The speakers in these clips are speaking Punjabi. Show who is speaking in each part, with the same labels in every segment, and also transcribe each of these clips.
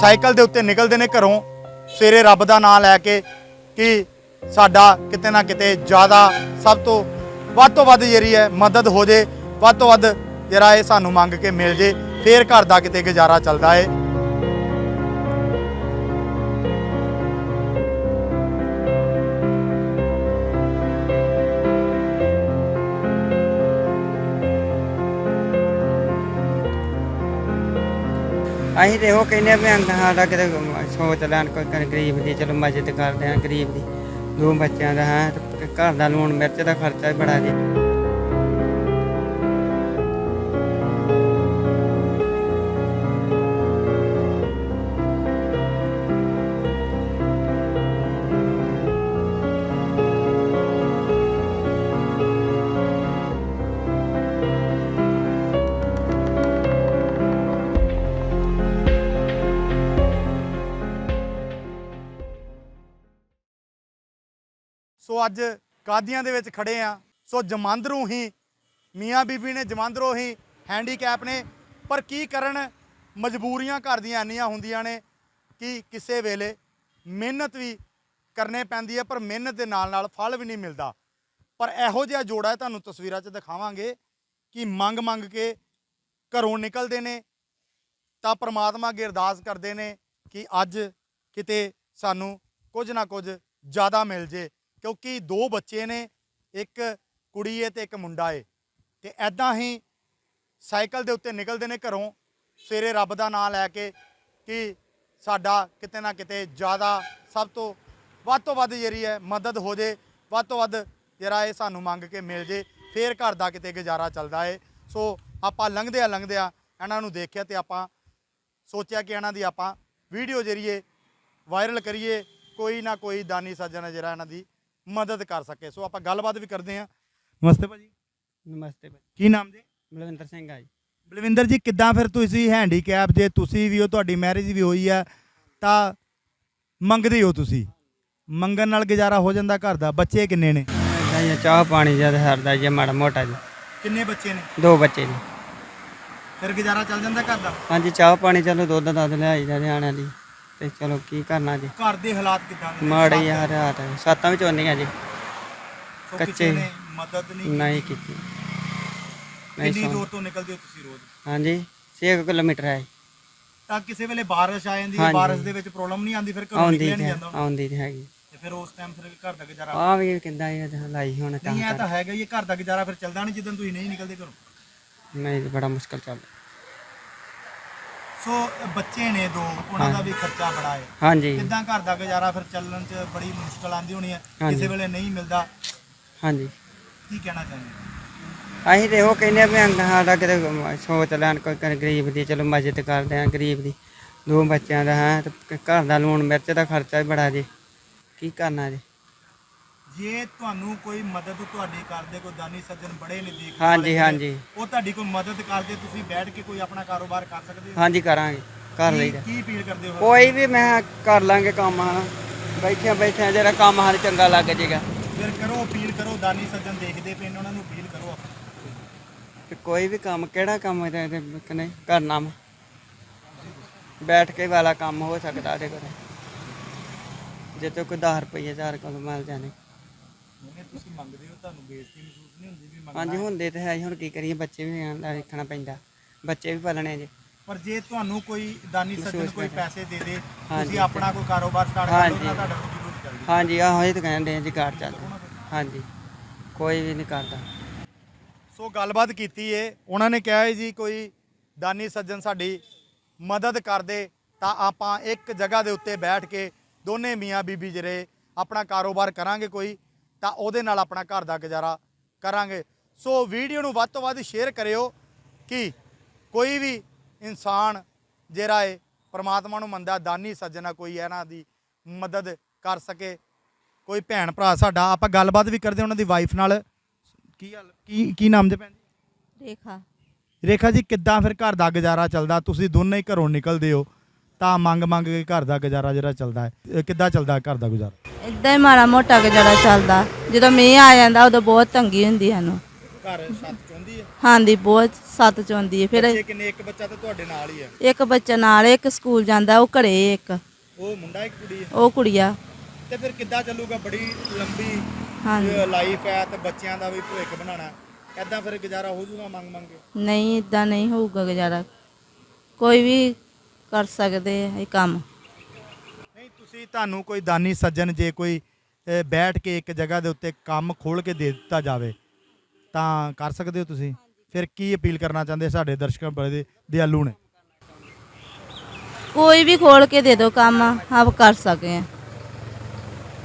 Speaker 1: ਸਾਈਕਲ ਦੇ ਉੱਤੇ ਨਿਕਲਦੇ ਨੇ ਘਰੋਂ, ਸਵੇਰੇ ਰੱਬ ਦਾ ਨਾਮ ਲੈ ਕੇ ਕਿ ਸਾਡਾ ਕਿਤੇ ਨਾ ਕਿਤੇ ਜ਼ਿਆਦਾ ਸਭ ਤੋਂ ਵੱਧ ਤੋਂ ਵੱਧ ਜਿਹੜੀ ਹੈ ਮਦਦ ਹੋ ਜੇ, ਵੱਧ ਤੋਂ ਵੱਧ ਜਿਹੜਾ ਇਹ ਸਾਨੂੰ ਮੰਗ ਕੇ ਮਿਲ ਜੇ, ਫੇਰ ਘਰ ਦਾ ਕਿਤੇ ਗੁਜ਼ਾਰਾ ਚੱਲਦਾ ਏ।
Speaker 2: ਅਸੀਂ ਤੇ ਉਹ ਕਹਿੰਦੇ ਆ ਵੀ ਅੰਗ ਸਾਡਾ ਕਿਤੇ ਸੋਚ ਲੈਣ, ਕੋਈ ਕਰ- ਗਰੀਬ ਦੀ, ਚਲੋ ਮਦਦ ਕਰਦੇ ਆ ਗਰੀਬ ਦੀ। ਦੋ ਬੱਚਿਆਂ ਦਾ ਹੈ, ਤੇ ਘਰ ਦਾ ਲੂਣ ਮਿਰਚ ਦਾ ਖਰਚਾ ਵੀ ਬੜਾ ਜੀ।
Speaker 1: ਸੋ ਅੱਜ ਕਾਦੀਆਂ ਦੇ ਵਿੱਚ ਖੜੇ ਆ। ਸੋ ਜਮਾਂਦਰੂ ਹੀ, ਮੀਆਂ ਬੀਬੀ ਨੇ ਜਮਾਂਦਰੂ ਹੀ ਹੈਂਡੀਕੈਪ ਨੇ। ਪਰ ਕੀ ਕਰਨ? ਮਜਬੂਰੀਆਂ ਘਰ ਦੀਆਂ ਇੰਨੀਆਂ ਹੁੰਦੀਆਂ ਨੇ ਕਿ ਕਿਸੇ ਵੇਲੇ ਮਿਹਨਤ ਵੀ ਕਰਨੇ ਪੈਂਦੀ ਹੈ, ਪਰ ਮਿਹਨਤ ਦੇ ਨਾਲ ਨਾਲ ਫਲ ਵੀ ਨਹੀਂ ਮਿਲਦਾ। ਪਰ ਇਹੋ ਜਿਹਾ ਜੋੜਾ ਹੈ, ਤੁਹਾਨੂੰ ਤਸਵੀਰਾਂ 'ਚ ਦਿਖਾਵਾਂਗੇ ਕਿ ਮੰਗ ਮੰਗ ਕੇ ਘਰੋਂ ਨਿਕਲਦੇ ਨੇ। ਤਾਂ ਪ੍ਰਮਾਤਮਾ ਅੱਗੇ ਅਰਦਾਸ ਕਰਦੇ ਨੇ ਕਿ ਅੱਜ ਕਿਤੇ ਸਾਨੂੰ ਕੁਝ ਨਾ ਕੁਝ ਜ਼ਿਆਦਾ ਮਿਲ ਜੇ। ਕਿਉਂਕਿ ਦੋ ਬੱਚੇ ਨੇ, ਇੱਕ ਕੁੜੀ ਏ ਤੇ ਇੱਕ ਮੁੰਡਾ ਏ। ਤੇ ਐਦਾਂ ਹੀ ਸਾਈਕਲ ਦੇ ਉੱਤੇ ਨਿਕਲਦੇ ਨੇ ਘਰੋਂ, ਸਵੇਰੇ ਰੱਬ ਦਾ ਨਾਮ ਲੈ ਕੇ ਕਿ ਸਾਡਾ ਕਿਤੇ ਨਾ ਕਿਤੇ ਜ਼ਿਆਦਾ ਸਭ ਤੋਂ ਵੱਧ ਤੋਂ ਵੱਧ ਜਿਹੜੀ ਹੈ ਮਦਦ ਹੋ ਜੇ, ਵੱਧ ਤੋਂ ਵੱਧ ਜਿਹੜਾ ਇਹ ਸਾਨੂੰ ਮੰਗ ਕੇ ਮਿਲ ਜੇ, ਫੇਰ ਘਰ ਦਾ ਕਿਤੇ ਗੁਜ਼ਾਰਾ ਚੱਲਦਾ ਏ। ਸੋ ਆਪਾਂ ਲੰਘਦੇ ਆ ਲੰਘਦੇ ਆ, ਇਹਨਾਂ ਨੂੰ ਦੇਖਿਆ ਤੇ ਆਪਾਂ ਸੋਚਿਆ ਕਿ ਇਹਨਾਂ ਦੀ ਆਪਾਂ ਵੀਡੀਓ ਜਰੀਏ ਵਾਇਰਲ ਕਰੀਏ, ਕੋਈ ਨਾ ਕੋਈ ਦਾਨੀ ਸੱਜਣ ਜਿਹੜਾ ਇਹਨਾਂ ਦੀ ਮਦਦ ਕਰ ਸਕੇ। ਸੋ ਆਪਾਂ ਗੱਲਬਾਤ ਵੀ ਕਰਦੇ ਹਾਂ। ਨਮਸਤੇ ਭਾਜੀ।
Speaker 2: ਨਮਸਤੇ ਭਾਈ
Speaker 1: ਕੀ ਨਾਮ ਜੀ?
Speaker 2: ਬਲਵਿੰਦਰ ਸਿੰਘ ਆ ਜੀ।
Speaker 1: ਬਲਵਿੰਦਰ ਜੀ ਕਿੱਦਾਂ ਫਿਰ ਤੁਸੀਂ ਹੈਂਡੀਕੈਪ ਜੇ ਤੁਸੀਂ ਵੀ ਹੋ ਤੁਹਾਡੀ ਮੈਰਿਜ ਵੀ ਹੋਈ ਹੈ ਤਾਂ ਮੰਗਦੇ ਹੋ ਤੁਸੀਂ? ਮੰਗਣ ਨਾਲ ਗੁਜ਼ਾਰਾ ਹੋ ਜਾਂਦਾ ਘਰ ਦਾ। ਬੱਚੇ ਕਿੰਨੇ ਨੇ?
Speaker 2: ਆ, ਚਾਹ ਪਾਣੀ ਜਦ ਸਰਦਾ ਜੀ ਮਾੜਾ ਮੋਟਾ ਜੀ।
Speaker 1: ਕਿੰਨੇ ਬੱਚੇ ਨੇ?
Speaker 2: ਦੋ ਬੱਚੇ ਨੇ।
Speaker 1: ਫਿਰ ਗੁਜ਼ਾਰਾ ਚੱਲ ਜਾਂਦਾ ਘਰ ਦਾ?
Speaker 2: ਹਾਂਜੀ ਚਾਹ ਪਾਣੀ ਚਲੋ ਦੁੱਧ ਦੱਧ ਲਿਆਈ ਦਾ ਨਿਆਣਿਆਂ ਲਈ ਤੇ ਚਲੋ ਕੀ ਕਰਨਾ ਜੀ?
Speaker 1: ਘਰ ਦੇ ਹਾਲਾਤ ਕਿੱਦਾਂ ਦੇ ਨੇ?
Speaker 2: ਮਾੜੇ ਹੀ ਆ ਰਾਤ ਸਾਤਾਂ ਵਿੱਚ ਹੁੰਦੀਆਂ ਜੀ।
Speaker 1: ਸੋ
Speaker 2: ਕੱਚੇ।
Speaker 1: ਨੇ ਮਦਦ ਨਹੀਂ
Speaker 2: ਨਹੀਂ ਕੀਤੀ। ਨਹੀਂ
Speaker 1: ਕਿੰਨੀ
Speaker 2: ਸੌਂ
Speaker 1: ਦੂਰ ਤੋਂ ਨਿਕਲਦੇ ਹੋ ਤੁਸੀਂ ਰੋਜ਼?
Speaker 2: ਹਾਂਜੀ 6 ਕਿਲੋਮੀਟਰ ਹੈ
Speaker 1: ਤਾਂ ਕਿਸੇ ਵੇਲੇ ਬਾਰਿਸ਼ ਆ ਜਾਂਦੀ ਹੈ
Speaker 2: ਹਾਂਜੀ।
Speaker 1: ਬਾਰਿਸ਼ ਦੇ ਵਿੱਚ ਪ੍ਰੋਬਲਮ ਨਹੀਂ ਆਉਂਦੀ ਫਿਰ ਘਰੋਂ
Speaker 2: ਆਉਂਦੀ
Speaker 1: ਨਿਕਲਿਆ ਨਹੀਂ
Speaker 2: ਤੇ
Speaker 1: ਜਾਂਦਾ
Speaker 2: ਆਉਂਦੀ ਤੇ ਹੈਗੀ
Speaker 1: ਤੇ ਫਿਰ ਉਸ ਟਾਈਮ ਫਿਰ ਘਰ ਦਾ ਗੁਜ਼ਾਰਾ?
Speaker 2: ਆ ਵੀ ਕਿੰਦਾ ਇਹ ਲਾਈ ਹੁਣ ਕੰਮ
Speaker 1: ਨਹੀਂ ਇਹ ਤਾਂ ਹੈਗਾ ਹੀ ਇਹ ਘਰ ਦਾ ਗੁਜ਼ਾਰਾ ਫਿਰ ਚੱਲਦਾ ਨਹੀਂ ਜਦੋਂ ਤੁਸੀਂ ਨਹੀਂ ਨਿਕਲਦੇ ਘਰੋਂ?
Speaker 2: ਨਹੀਂ ਤੇ ਬੜਾ ਮੁਸ਼ਕਲ ਚੱਲ
Speaker 1: ਸੋ ਬੱਚੇ ਨੇ ਦੋ ਉਹਨਾਂ ਦਾ ਵੀ ਖਰਚਾ ਬੜਾ ਹੈ।
Speaker 2: ਹਾਂਜੀ।
Speaker 1: ਕਿੱਦਾਂ ਘਰ ਦਾ ਗੁਜ਼ਾਰਾ ਫਿਰ ਚੱਲਣ 'ਚ ਬੜੀ ਮੁਸ਼ਕਲ ਆਉਂਦੀ ਹੋਣੀ ਹੈ। ਕਿਸੇ ਵੇਲੇ ਨਹੀਂ ਮਿਲਦਾ।
Speaker 2: ਹਾਂਜੀ।
Speaker 1: ਕੀ ਕਹਿਣਾ ਚਾਹੁੰਦੇ?
Speaker 2: ਅਸੀਂ ਤੇ ਉਹ ਕਹਿੰਦੇ ਆ ਵੀ ਅੰਗ ਸਾਡਾ ਕਿਤੇ ਸੋਚ ਲੈਣ ਕੋਈ ਕਰ- ਗਰੀਬ ਦੀ ਚਲੋ ਮਦਦ ਕਰਦੇ ਆ ਗਰੀਬ ਦੀ। ਦੋ ਬੱਚਿਆਂ ਦਾ ਹੈ ਤੇ ਘਰ ਦਾ ਲੂਣ ਮਿਰਚ ਦਾ ਖਰਚਾ ਵੀ ਬੜਾ ਜੀ। ਕੀ ਕਰਨਾ ਜੀ?
Speaker 1: ਜੇ ਤੁਹਾਨੂੰ ਕੋਈ ਮਦਦ ਤੁਹਾਡੀ ਕਰਦੇ ਕੋਈ ਦਾਨੀ ਸੱਜਣ ਬੜੇ ਨੇ ਦੇਖ
Speaker 2: ਹਾਂਜੀ ਹਾਂਜੀ।
Speaker 1: ਉਹ ਤੁਹਾਡੀ ਕੋਈ ਮਦਦ ਕਰਦੇ ਤੁਸੀਂ ਬੈਠ ਕੇ ਕੋਈ ਆਪਣਾ ਕਾਰੋਬਾਰ ਕਰ ਸਕਦੇ ਹੋ?
Speaker 2: ਹਾਂਜੀ ਕਰਾਂਗੇ ਕਰ ਲਈਦਾ।
Speaker 1: ਕੀ ਅਪੀਲ ਕਰਦੇ ਹੋ?
Speaker 2: ਕੋਈ ਵੀ ਮੈਂ ਕਰ ਲਾਂਗੇ ਕੰਮ ਹਨਾ। ਬੈਠਿਆਂ ਬੈਠਿਆਂ ਜਿਹੜਾ ਕੰਮ ਹਨ ਚੰਗਾ ਲੱਗ ਜੇਗਾ।
Speaker 1: ਫਿਰ ਕਰੋ ਅਪੀਲ ਕਰੋ ਦਾਨੀ ਸੱਜਣ ਦੇਖਦੇ ਪਏ ਨੇ ਉਹਨਾਂ ਨੂੰ ਅਪੀਲ ਕਰੋ
Speaker 2: ਤੇ ਕੋਈ ਵੀ ਕੰਮ ਕਿਹੜਾ ਕੰਮ ਇਹਦੇ ਇਹਦੇ ਕਿ ਨਹੀਂ? ਕਰਨਾ ਵਾ। ਬੈਠ ਕੇ ਵਾਲਾ ਕੰਮ ਹੋ ਸਕਦਾ ਇਹਦੇ ਕੋਲ। ਜੇ ਤੇ ਕੋਈ 10 ਰੁਪਏ 1000 ਕੋਲ ਮਿਲ ਜਾਣੇ।
Speaker 1: ਜਿਵੇਂ ਤੁਸੀਂ ਮੰਗਦੇ ਹੋ ਤੁਹਾਨੂੰ ਬੇਇੱਜ਼ਤੀ ਮਹਿਸੂਸ ਨਹੀਂ ਹੁੰਦੀ ਵੀ ਮੰਗਣਾ
Speaker 2: ਹਾਂਜੀ ਹੁੰਦੇ ਤੇ ਹੈ ਹੀ, ਹੁਣ ਕੀ ਕਰੀਏ ਬੱਚੇ ਵੀ ਆਣ ਦਾ ਦੇਖਣਾ ਪੈਂਦਾ। ਬੱਚੇ ਵੀ ਪਾਲਣੇ ਜੇ।
Speaker 1: ਪਰ ਜੇ ਤੁਹਾਨੂੰ ਕੋਈ ਦਾਨੀ ਸੱਜਣ
Speaker 2: ਮਹਿਸੂਸ
Speaker 1: ਕੋਈ
Speaker 2: ਕਰਦਾ।
Speaker 1: ਪੈਸੇ ਦੇ ਦੇ
Speaker 2: ਹਾਂਜੀ।
Speaker 1: ਤੁਸੀਂ ਆਪਣਾ ਕੋਈ ਕਾਰੋਬਾਰ ਸਟਾਰਟ ਕਰ ਲਓ
Speaker 2: ਹਾਂਜੀ।
Speaker 1: ਤੁਹਾਡਾ ਚੱਲਦੀ।
Speaker 2: ਆਹੋ ਇਹ ਤਾਂ ਕਹਿੰਦੇ ਜੀ ਕਾਰ ਚੱਲਦਾ। ਹਾਂਜੀ। ਕੋਈ ਵੀ ਨਹੀਂ ਕਰਦਾ।
Speaker 1: ਸੋ ਗੱਲਬਾਤ ਕੀਤੀ ਏ ਉਹਨਾਂ ਨੇ ਕਿਹਾ ਜੀ ਕੋਈ ਦਾਨੀ ਸੱਜਣ ਸਾਡੀ ਮਦਦ ਕਰਦੇ ਤਾਂ ਆਪਾਂ ਇੱਕ ਜਗ੍ਹਾ ਦੇ ਉੱਤੇ ਬੈਠ ਕੇ ਦੋਨੇ ਮੀਆਂ ਬੀਬੀ ਜਿਹੜੇ ਆਪਣਾ ਕਾਰੋਬਾਰ ਕਰਾਂਗੇ ਕੋਈ। ਤਾਂ ਉਹਦੇ ਨਾਲ ਆਪਣਾ ਘਰ ਦਾ ਗੁਜ਼ਾਰਾ ਕਰਾਂਗੇ। ਸੋ ਵੀਡੀਓ ਨੂੰ ਵੱਧ ਤੋਂ ਵੱਧ ਸ਼ੇਅਰ ਕਰਿਓ ਕਿ ਕੋਈ ਵੀ ਇਨਸਾਨ ਜਿਹੜਾ ਏ ਪ੍ਰਮਾਤਮਾ ਨੂੰ ਮੰਨਦਾ ਦਾਨੀ ਸੱਜਣਾ ਕੋਈ ਇਹਨਾਂ ਦੀ ਮਦਦ ਕਰ ਸਕੇ। ਕੋਈ ਭੈਣ ਭਰਾ ਸਾਡਾ ਆਪਾਂ ਗੱਲਬਾਤ ਵੀ ਕਰਦੇ ਉਹਨਾਂ ਦੀ ਵਾਈਫ ਨਾਲ। ਕੀ ਹਾਲ ਕੀ ਕੀ ਨਾਮ ਦੇ ਭੈਣ ਜੀ?
Speaker 3: ਰੇਖਾ।
Speaker 1: ਰੇਖਾ ਜੀ ਕਿੱਦਾਂ ਫਿਰ ਘਰ ਦਾ ਗੁਜ਼ਾਰਾ ਚੱਲਦਾ? ਤੁਸੀਂ ਦੋਨੇ ਹੀ ਘਰੋਂ ਨਿਕਲਦੇ ਹੋ ਤਾਂ ਮੰਗ ਮੰਗ ਕੇ ਘਰ ਦਾ ਗੁਜ਼ਾਰਾ ਜਿਹੜਾ ਚੱਲਦਾ ਹੈ। ਕਿੱਦਾਂ ਚੱਲਦਾ ਘਰ ਦਾ ਗੁਜ਼ਾਰਾ?
Speaker 3: ਇਦਾਂ ਹੀ ਮਾੜਾ ਮੋਟਾ ਗੁਜ਼ਾਰਾ ਚੱਲਦਾ। ਜਦੋਂ ਮੀਂਹ ਆ ਜਾਂਦਾ ਉਦੋਂ ਬਹੁਤ ਤੰਗੀ ਹੁੰਦੀ ਸਾਨੂੰ
Speaker 1: ਘਰ ਛੱਤ ਚੁੰਦੀ ਹੈ?
Speaker 3: ਹਾਂਜੀ ਬਹੁਤ ਸੱਤ ਚੋਂਦੀ ਹੈ। ਫਿਰ
Speaker 1: ਬੱਚੇ ਕਿੰਨੇ? ਇੱਕ ਬੱਚਾ ਤਾਂ ਤੁਹਾਡੇ ਨਾਲ ਹੀ ਹੈ।
Speaker 3: ਇੱਕ ਬੱਚਾ ਨਾਲ ਇੱਕ ਸਕੂਲ ਜਾਂਦਾ ਉਹ ਘਰੇ ਇੱਕ।
Speaker 1: ਉਹ ਮੁੰਡਾ ਇੱਕ ਕੁੜੀ ਹੈ?
Speaker 3: ਉਹ ਕੁੜੀਆ
Speaker 1: ਤੇ ਫਿਰ ਕਿੱਦਾਂ ਚੱਲੂਗਾ? ਬੜੀ ਲੰਬੀ
Speaker 3: ਹਾਂਜੀ।
Speaker 1: ਲਾਈਫ ਹੈ ਤੇ ਬੱਚਿਆਂ ਦਾ ਵੀ ਭਵਿੱਖ ਬਣਾਉਣਾ ਐਦਾਂ ਫਿਰ ਗੁਜ਼ਾਰਾ ਹੋ ਜੂਗਾ ਮੰਗ ਮੰਗ ਕੇ?
Speaker 3: ਨਹੀਂ ਇਦਾਂ ਨਹੀਂ ਹੋਊਗਾ ਗੁਜ਼ਾਰਾ। ਕੋਈ ਵੀ ਕਰ ਸਕਦੇ ਆ ਇਹ ਕੰਮ।
Speaker 1: ਤੁਸੀਂ ਤੁਹਾਨੂੰ ਕੋਈ ਦਾਨੀ ਸੱਜਣ ਜੇ ਕੋਈ ਬੈਠ ਕੇ ਇੱਕ ਜਗ੍ਹਾ ਦੇ ਉੱਤੇ ਕੰਮ ਖੋਲ ਕੇ ਦੇ ਦਿੱਤਾ ਜਾਵੇ ਤਾਂ ਕਰ ਸਕਦੇ ਹੋ ਤੁਸੀਂ? ਫਿਰ ਕੀ ਅਪੀਲ ਕਰਨਾ ਚਾਹੁੰਦੇ ਸਾਡੇ ਦਰਸ਼ਕਾਂ ਬੜੇ ਦਿਆਲੂ ਨੇ?
Speaker 3: ਕੋਈ ਵੀ ਖੋਲ ਕੇ ਦੇ ਦਿਓ ਕੰਮ ਆਪ ਕਰ ਸਕੇ ਆ।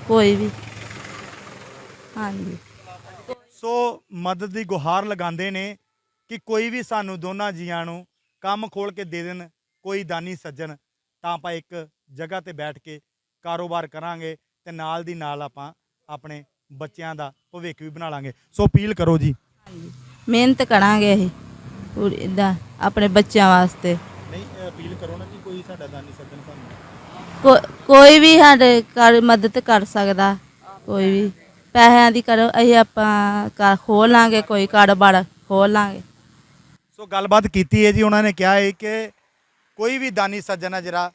Speaker 3: ਕੋਈ ਵੀ। ਹਾਂਜੀ।
Speaker 1: ਸੋ ਮਦਦ ਦੀ ਗੁਹਾਰ ਲਗਾਉਂਦੇ ਨੇ ਕਿ ਕੋਈ ਵੀ ਸਾਨੂੰ ਦੋਨਾਂ ਜੀਆਂ ਨੂੰ ਕੰਮ ਖੋਲ ਕੇ ਦੇ ਦੇਣ ਕੋਈ ਦਾਨੀ ਸੱਜਣ ਤਾਂ ਆਪਾਂ ਇੱਕ ਜਗ੍ਹਾ ਤੇ ਬੈਠ ਕੇ ਕਾਰੋਬਾਰ ਕਰਾਂਗੇ ਤੇ ਨਾਲ ਦੀ ਨਾਲ ਆਪਾਂ ਆਪਣੇ ਬੱਚਿਆਂ ਦਾ ਭਵਿੱਖ ਵੀ ਬਣਾ ਲਾਂਗੇ। ਸੋ ਅਪੀਲ ਕਰੋ ਜੀ।
Speaker 3: ਮਿਹਨਤ ਕਰਾਂਗੇ ਅਸੀਂ ਪੂਰੀ ਦਾ ਆਪਣੇ ਬੱਚਿਆਂ ਵਾਸਤੇ।
Speaker 1: ਨਹੀਂ ਅਪੀਲ ਕਰੋ ਨਾ ਕਿ ਕੋਈ ਸਾਡਾ ਦਾਨੀ ਸੱਜਣ ਸਾਨੂੰ।
Speaker 3: ਕੋਈ ਵੀ ਸਾਡੇ ਕਰ ਮਦਦ ਕਰ ਸਕਦਾ ਕੋਈ ਵੀ। ਪੈਸਿਆਂ ਦੀ ਕਰੋ ਅਸੀਂ ਆਪਾਂ ਕਰ ਖੋਲ ਲਾਂਗੇ ਕੋਈ ਕਾਰੋਬਾਰ ਖੋਲ ਲਾਂਗੇ।
Speaker 1: ਸੋ ਗੱਲਬਾਤ ਕੀਤੀ ਹੈ ਜੀ ਉਹਨਾਂ ਨੇ ਕਿਹਾ ਹੈ ਕਿ ਕੋਈ ਵੀ ਦਾਨੀ ਸੱਜਣ ਹੈ ਜਿਹੜਾ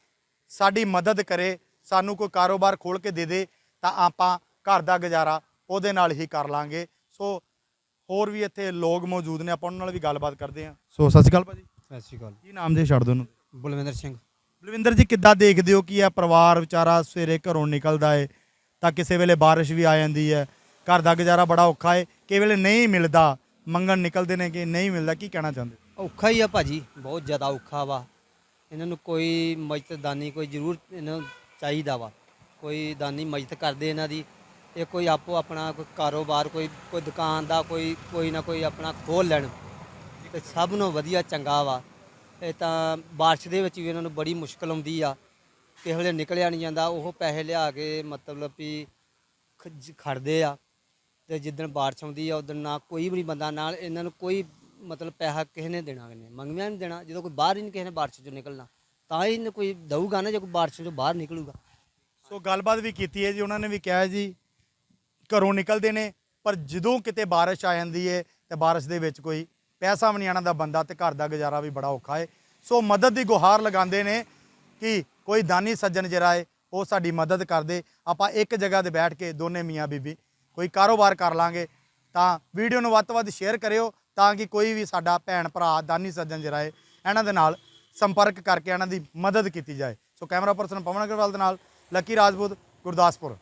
Speaker 1: ਸਾਡੀ ਮਦਦ ਕਰੇ ਸਾਨੂੰ ਕੋਈ ਕਾਰੋਬਾਰ ਖੋਲ ਕੇ ਦੇ ਦੇ ਤਾਂ ਆਪਾਂ ਘਰ ਦਾ ਗੁਜ਼ਾਰਾ ਉਹਦੇ ਨਾਲ ਹੀ ਕਰ ਲਾਂਗੇ। ਸੋ ਹੋਰ ਵੀ ਇੱਥੇ ਲੋਕ ਮੌਜੂਦ ਨੇ ਆਪਾਂ ਉਹਨਾਂ ਨਾਲ ਵੀ ਗੱਲਬਾਤ ਕਰਦੇ ਹਾਂ। ਸੋ ਸਤਿ ਸ਼੍ਰੀ ਅਕਾਲ ਭਾਜੀ।
Speaker 4: ਸਤਿ ਸ਼੍ਰੀ ਅਕਾਲ।
Speaker 1: ਕੀ ਨਾਮ ਜੇ ਛੱਡ ਦੋ ਨੂੰ
Speaker 4: ਬਲਵਿੰਦਰ ਸਿੰਘ।
Speaker 1: ਬਲਵਿੰਦਰ ਜੀ ਕਿੱਦਾਂ ਦੇਖਦੇ ਹੋ ਕਿ ਇਹ ਪਰਿਵਾਰ ਵਿਚਾਰਾ ਸਵੇਰੇ ਘਰੋਂ ਨਿਕਲਦਾ ਹੈ ਤਾਂ ਕਿਸੇ ਵੇਲੇ ਬਾਰਿਸ਼ ਵੀ ਆ ਜਾਂਦੀ ਹੈ ਘਰ ਦਾ ਗੁਜ਼ਾਰਾ ਬੜਾ ਔਖਾ ਹੈ ਕਿਸੇ ਵੇਲੇ ਨਹੀਂ ਮਿਲਦਾ ਮੰਗਣ ਨਿਕਲਦੇ ਨੇ ਕਿ ਨਹੀਂ ਮਿਲਦਾ ਕੀ ਕਹਿਣਾ ਚਾਹੁੰਦੇ?
Speaker 4: ਔਖਾ ਹੀ ਆ ਭਾਜੀ ਬਹੁਤ ਜ਼ਿਆਦਾ ਔਖਾ ਵਾ। ਇਹਨਾਂ ਨੂੰ ਕੋਈ ਮਦਦ ਦਾਨੀ ਕੋਈ ਜ਼ਰੂਰ ਇਹਨਾਂ ਨੂੰ ਚਾਹੀਦਾ ਵਾ। ਕੋਈ ਦਾਨੀ ਮਦਦ ਕਰਦੇ ਇਹਨਾਂ ਦੀ। ਇਹ ਕੋਈ ਆਪੋ ਆਪਣਾ ਕੋਈ ਕਾਰੋਬਾਰ, ਕੋਈ ਕੋਈ ਦੁਕਾਨ ਦਾ ਕੋਈ ਕੋਈ ਨਾ ਕੋਈ ਆਪਣਾ ਖੋਲ ਲੈਣ। ਤੇ ਸਭ ਨੂੰ ਵਧੀਆ ਚੰਗਾ ਵਾ। ਇਹ ਤਾਂ ਬਾਰਿਸ਼ ਦੇ ਵਿੱਚ ਵੀ ਇਹਨਾਂ ਨੂੰ ਬੜੀ ਮੁਸ਼ਕਲ ਆਉਂਦੀ ਆ। ਕਿਸੇ ਵੇਲੇ ਨਿਕਲਿਆ ਨਹੀਂ ਜਾਂਦਾ। ਉਹ ਪੈਸੇ ਲਿਆ ਕੇ ਮਤਲਬ ਵੀ ਖ- ਖੜਦੇ ਆ। ਤੇ ਜਿੱਦਣ ਬਾਰਿਸ਼ ਆਉਂਦੀ ਆ, ਉਦੋਂ ਨਾ ਕੋਈ ਵੀ ਬੰਦਾ ਨਾਲ ਇਹਨਾਂ ਨੂੰ ਕੋਈ ਮਤਲਬ ਪੈਸਾ ਕਿਸੇ ਨੇ ਦੇਣਾ ਨਹੀਂ। ਮੰਗਿਆ ਨਹੀਂ ਦੇਣਾ। ਜਦੋਂ ਕੋਈ ਬਾਹਰ ਹੀ ਨਹੀਂ ਕਿਸੇ ਨੇ ਬਾਰਿਸ਼ ਚੋਂ ਨਿਕਲਣਾ। ਤਾਂ ਹੀ ਇਹਨੂੰ ਕੋਈ ਦਊਗਾ ਨਾ ਜੇ ਕੋਈ ਬਾਰਿਸ਼ ਤੋਂ ਬਾਹਰ ਨਿਕਲੂਗਾ।
Speaker 1: ਸੋ ਗੱਲਬਾਤ ਵੀ ਕੀਤੀ ਹੈ ਜੀ, ਉਹਨਾਂ ਨੇ ਵੀ ਕਿਹਾ ਹੈ ਜੀ, ਘਰੋਂ ਨਿਕਲਦੇ ਨੇ, ਪਰ ਜਦੋਂ ਕਿਤੇ ਬਾਰਿਸ਼ ਆ ਜਾਂਦੀ ਹੈ ਤੇ ਬਾਰਿਸ਼ ਦੇ ਵਿੱਚ ਕੋਈ ਪੈਸਾ ਵੀ ਨਹੀਂ ਆਣਾ ਦਾ ਬੰਦਾ ਤੇ ਘਰ ਦਾ ਗੁਜ਼ਾਰਾ ਵੀ ਬੜਾ ਔਖਾ ਹੈ। ਸੋ ਮਦਦ ਦੀ ਗੁਹਾਰ ਲਗਾਉਂਦੇ ਨੇ ਕਿ ਕੋਈ ਦਾਨੀ ਸੱਜਣ ਜਿਹੜਾ ਹੈ, ਉਹ ਸਾਡੀ ਮਦਦ ਕਰਦੇ। ਆਪਾਂ ਇੱਕ ਜਗ੍ਹਾ ਤੇ ਬੈਠ ਕੇ ਦੋਨੇ ਮੀਆਂ ਬੀਬੀ ਕੋਈ ਕਾਰੋਬਾਰ ਕਰ ਲਾਂਗੇ, ਤਾਂ ਵੀਡੀਓ ਨੂੰ ਵੱਧ ਤੋਂ ਵੱਧ ਸ਼ੇਅਰ ਕਰਿਓ, ਤਾਂ ਕਿ ਕੋਈ ਵੀ ਸਾਡਾ ਭੈਣ ਭਰਾ, ਦਾਨੀ ਸੱਜਣ ਜਿਹੜਾ ਹੈ, ਇਹਨਾਂ ਦੇ ਨਾਲ ਸੰਪਰਕ ਕਰਕੇ ਇਹਨਾਂ ਦੀ ਮਦਦ ਕੀਤੀ ਜਾਏ। So camera person Pawan Agarwal ਦੇ ਨਾਲ ਲੱਕੀ ਰਾਜਪੂਤ, ਗੁਰਦਾਸਪੁਰ।